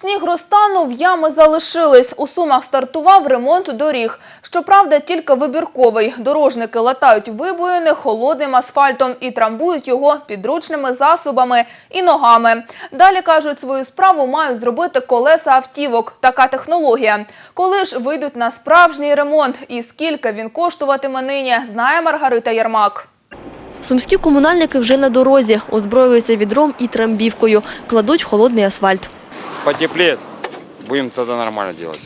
Сніг розтанув, ями залишились. У Сумах стартував ремонт доріг. Щоправда, тільки вибірковий. Дорожники латають вибоїни холодним асфальтом і трамбують його підручними засобами і ногами. Далі, кажуть, свою справу мають зробити колеса автівок. Така технологія. Коли ж вийдуть на справжній ремонт і скільки він коштуватиме нині, знає Маргарита Єрмак. Сумські комунальники вже на дорозі, озброїлися відром і трамбівкою, кладуть холодний асфальт потеплеет, будем тогда нормально делать.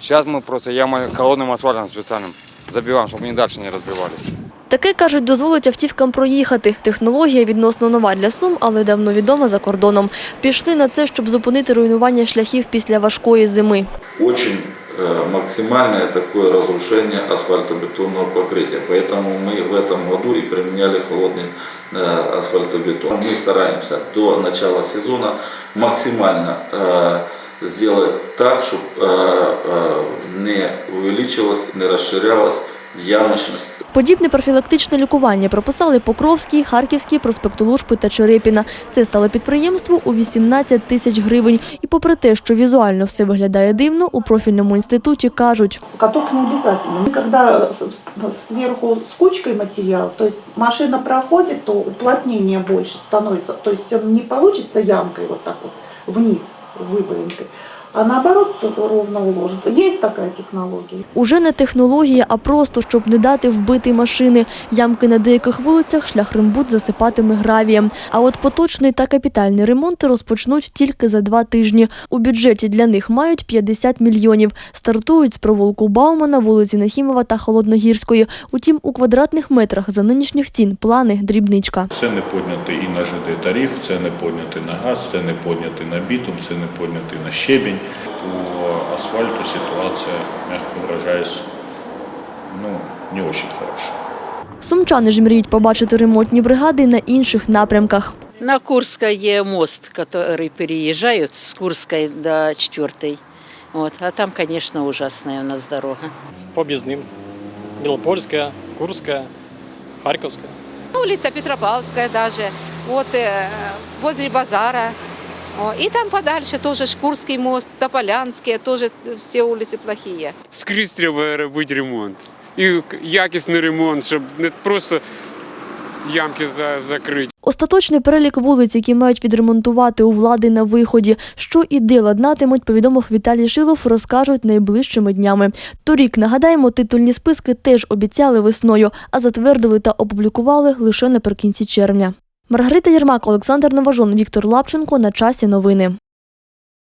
Сейчас мы просто ямой холодным асфальтом специальным забиваем, чтобы они дальше не разбивались. Таке, кажуть, дозволить автівкам проїхати. Технологія відносно нова для Сум, але давно відома за кордоном. Пішли на це, щоб зупинити руйнування шляхів після важкої зими. очень э, максимальное такое разрушение асфальтобетонного покрытия. Поэтому мы в этом году и применяли холодный э, асфальтобетон. Мы стараемся до начала сезона максимально э, сделать так, чтобы не увеличилась, не расширялась ямочность Подібне профілактичне лікування прописали Покровський, Харківський, проспекту Лужпи та Черепіна. Це стало підприємству у 18 тисяч гривень. І попри те, що візуально все виглядає дивно, у профільному інституті кажуть, Каток не обязательно. Когда с- сверху с кучкой материал, то есть машина проходит, то уплотнение больше становится. То есть не получится ямкой вот так вот вниз, выбоинкой, а наоборот ровно уложит. Есть такая технология. уже не технологія, а просто, щоб не дати вбити машини. Ямки на деяких вулицях шляхрембут засипатиме гравієм. А от поточний та капітальний ремонти розпочнуть тільки за два тижні. У бюджеті для них мають 50 мільйонів. Стартують з провулку Баумана, вулиці Нахімова та Холодногірської. Утім, у квадратних метрах за нинішніх цін плани дрібничка. Це не поднятий і на ЖД тариф, це не поднятий на газ, це не поднятий на бітум, це не поднятий на щебінь. По асфальту ситуація, м'яко выражаясь, ну, не очень хороша. Сумчани ж мріють побачити ремонтні бригади на інших напрямках. На Курской е, мост, который переезжают с Курской до Четвертой. Вот. А там, конечно, ужасная у нас дорога. по объездным. Белопольская, Курская, Харьковская. Улица Петропавловская даже, вот э, возле базара. О, И там подальше тоже Шкурский мост, Тополянские, тоже все улицы плохие. скрізь треба робити ремонт. І якісний ремонт, щоб не просто ямки за- закрити. Остаточний перелік вулиць, які мають відремонтувати у влади на виході. Що і де ладнатимуть, повідомив Віталій Шилов, розкажуть найближчими днями. Торік, нагадаємо, титульні списки теж обіцяли весною, а затвердили та опублікували лише наприкінці червня. Маргарита Єрмак, Олександр Новажон, Віктор Лапченко. На часі новини.